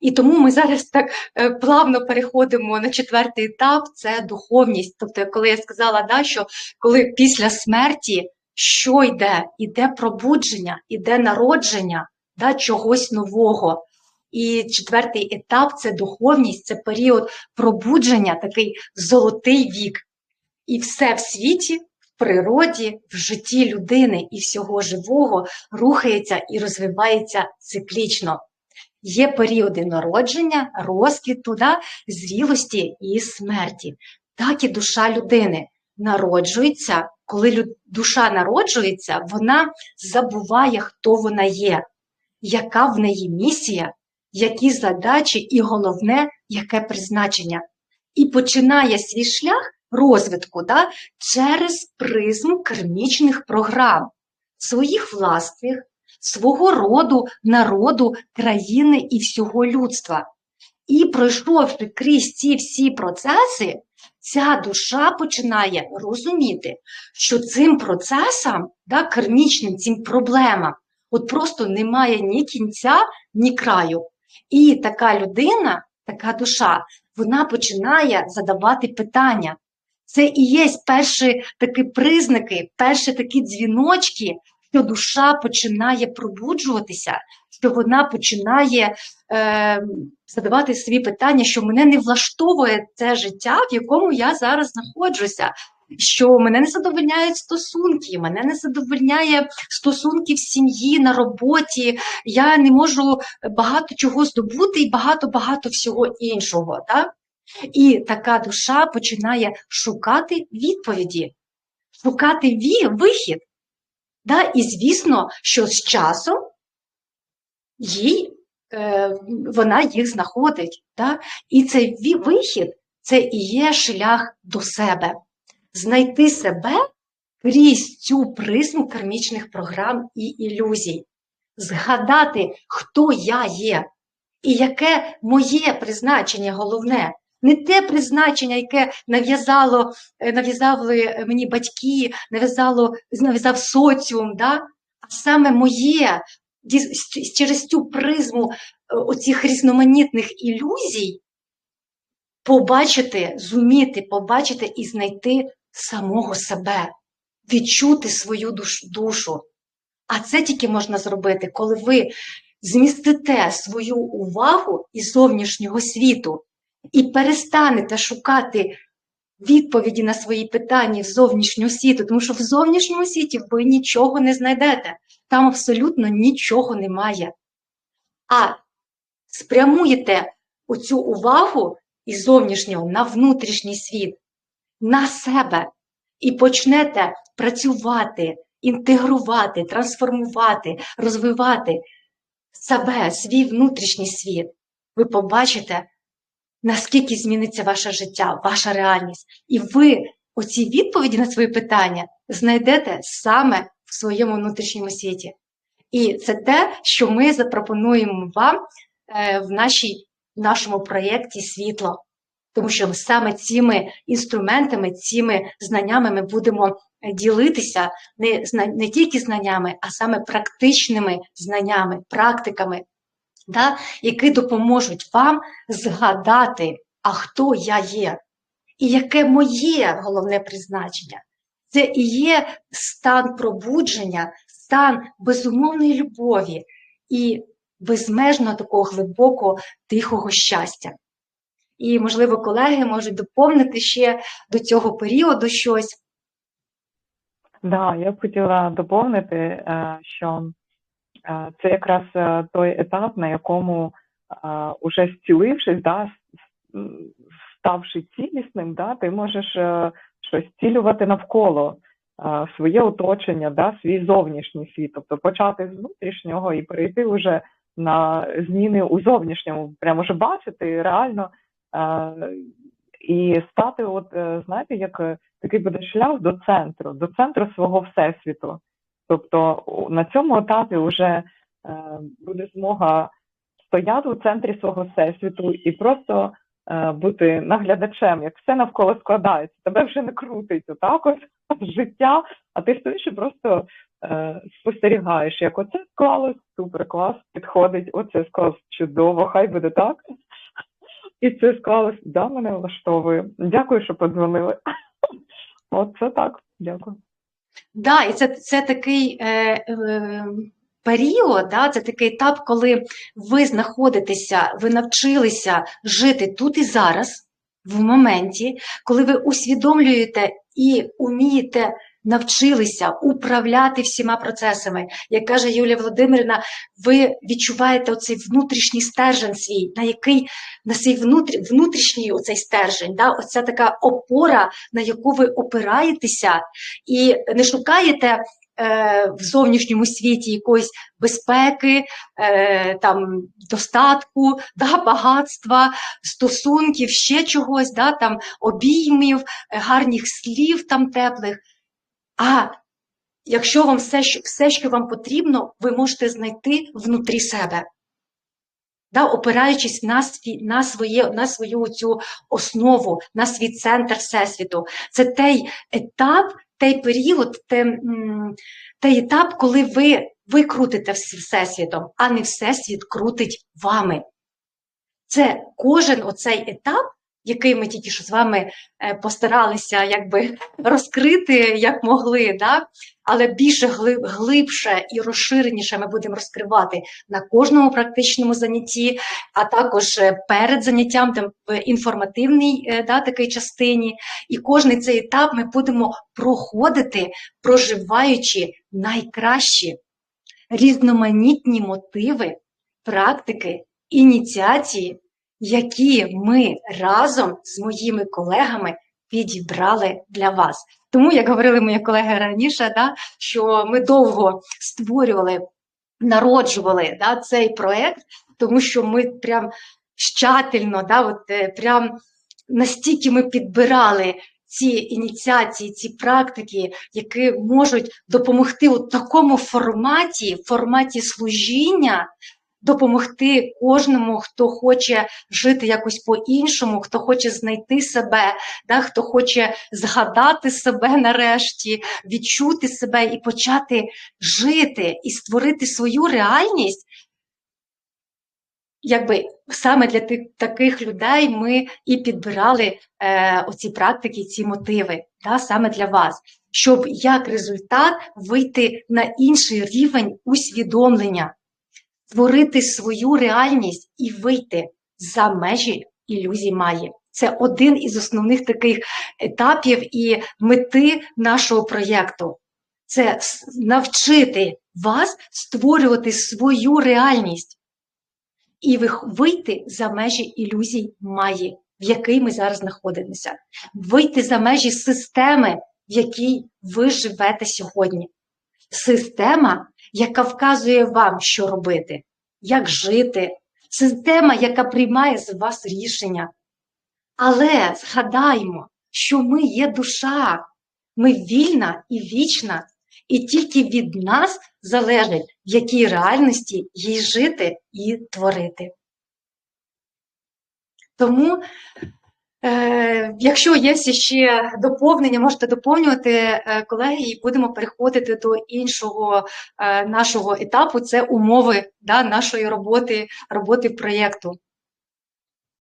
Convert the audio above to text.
І тому ми зараз так е, плавно переходимо на четвертий етап це духовність. Тобто, коли я сказала, да, що коли після смерті що йде? Іде пробудження, іде народження да, чогось нового. І четвертий етап це духовність, це період пробудження, такий золотий вік. І все в світі, в природі, в житті людини і всього живого рухається і розвивається циклічно. Є періоди народження, розквіту, да, зрілості і смерті. Так і душа людини народжується. Коли душа народжується, вона забуває, хто вона є, яка в неї місія, які задачі, і головне, яке призначення. І починає свій шлях розвитку да, через призму кармічних програм, своїх власних, свого роду, народу, країни і всього людства. І пройшовши крізь ці всі процеси, ця душа починає розуміти, що цим процесам, да, кармічним цим проблемам, от просто немає ні кінця, ні краю. І така людина, така душа, вона починає задавати питання. Це і є перші такі признаки, перші такі дзвіночки, що душа починає пробуджуватися, що вона починає е, задавати собі питання, що мене не влаштовує це життя, в якому я зараз знаходжуся. Що мене не задовольняють стосунки, мене не задовольняє стосунки в сім'ї, на роботі, я не можу багато чого здобути і багато-багато всього іншого. Так? І така душа починає шукати відповіді, шукати вихід. Да? І звісно, що з часом їй, е, вона їх знаходить. Да? І цей вихід це і є шлях до себе. Знайти себе крізь цю призму кармічних програм і ілюзій, згадати, хто я є, і яке моє призначення головне. Не те призначення, яке нав'язало, е, нав'язали мені батьки, нав'язало, нав'язав соціум, да? а саме моє через цю призму е, оцих різноманітних ілюзій побачити, зуміти, побачити і знайти самого себе, відчути свою душу. А це тільки можна зробити, коли ви змістите свою увагу із зовнішнього світу і перестанете шукати відповіді на свої питання в зовнішньому світу, тому що в зовнішньому світі ви нічого не знайдете, там абсолютно нічого немає. А спрямуєте оцю увагу із зовнішнього на внутрішній світ, на себе, і почнете працювати, інтегрувати, трансформувати, розвивати себе, свій внутрішній світ. Ви побачите, наскільки зміниться ваше життя, ваша реальність. І ви оці відповіді на свої питання знайдете саме в своєму внутрішньому світі. І це те, що ми запропонуємо вам е, в нашій, в нашому проєкті світло. Тому що саме цими інструментами, цими знаннями ми будемо е, ділитися не не тільки знаннями, а саме практичними знаннями, практиками, да, які допоможуть вам згадати, а хто я є, і яке моє головне призначення. Це і є стан пробудження, стан безумовної любові і безмежно такого глибокого тихого щастя. І, можливо, колеги можуть доповнити ще до цього періоду щось. Так, да, я б хотіла доповнити, е, що це якраз е, той етап, на якому е, уже зцілившись, да, ставши цілісним, да, ти можеш щось цілювати навколо своє оточення, да, свій зовнішній світ, тобто почати з внутрішнього і перейти вже на зміни у зовнішньому, прямо вже бачити реально і стати, от знаєте, як такий буде шлях до центру, до центру свого всесвіту. Тобто на цьому етапі вже е, буде змога стояти у центрі свого всесвіту і просто е, бути наглядачем, як все навколо складається, тебе вже не крутить отак ось життя, а ти стоїш і просто е, спостерігаєш, як оце склалось, супер клас, підходить, оце склалось чудово, хай буде так. І це склалось, да, мене влаштовує. Дякую, що подзвонили. Оце так, дякую. Да, і це, це такий е, е, період, да, це такий етап, коли ви знаходитеся, ви навчилися жити тут і зараз, в моменті, коли ви усвідомлюєте і умієте навчилися управляти всіма процесами. Як каже Юлія Володимирівна, ви відчуваєте оцей внутрішній стержень свій, на який на свій внутрі, внутрішній оцей стержень, да, оця така опора, на яку ви опираєтеся, і не шукаєте е, в зовнішньому світі якоїсь безпеки, е, там, достатку, да, багатства, стосунків, ще чогось, да, там, обіймів, е, гарних слів там теплих. А якщо вам все, все, що вам потрібно, ви можете знайти внутрі себе. Да, опираючись на свій, на, своє, на свою цю основу, на свій центр Всесвіту. Це той етап, той період, м, той етап, коли ви, ви крутите Всесвітом, а не Всесвіт крутить вами. Це кожен оцей етап, який ми тільки що з вами е, постаралися якби розкрити як могли, да? але більше глибше і розширеніше ми будемо розкривати на кожному практичному занятті, а також е, перед заняттям там, в інформативній е, да, такій частині. І кожний цей етап ми будемо проходити, проживаючи найкращі різноманітні мотиви, практики, ініціації, які ми разом з моїми колегами підібрали для вас. Тому, як говорили мої колеги раніше, да, що ми довго створювали, народжували да, цей проект, тому що ми прям щательно, да, от, е, прям настільки ми підбирали ці ініціації, ці практики, які можуть допомогти у такому форматі, форматі служіння, допомогти кожному, хто хоче жити якось по-іншому, хто хоче знайти себе, да, хто хоче згадати себе нарешті, відчути себе і почати жити і створити свою реальність. Якби саме для тих таких людей ми і підбирали е, оці практики, ці мотиви, да, саме для вас, щоб як результат вийти на інший рівень усвідомлення створити свою реальність і вийти за межі ілюзій Маї. Це один із основних таких етапів і мети нашого проєкту. Це навчити вас створювати свою реальність і вийти за межі ілюзій Маї, в якій ми зараз знаходимося, вийти за межі системи, в якій ви живете сьогодні. Система, яка вказує вам, що робити, як жити, система, яка приймає з вас рішення. Але згадаймо, що ми є душа, ми вільна і вічна, і тільки від нас залежить, в якій реальності їй жити і творити. Тому, якщо є ще доповнення, можете доповнювати, е, колеги, і будемо переходити до іншого е, нашого етапу це умови да, нашої роботи, роботи проєкту.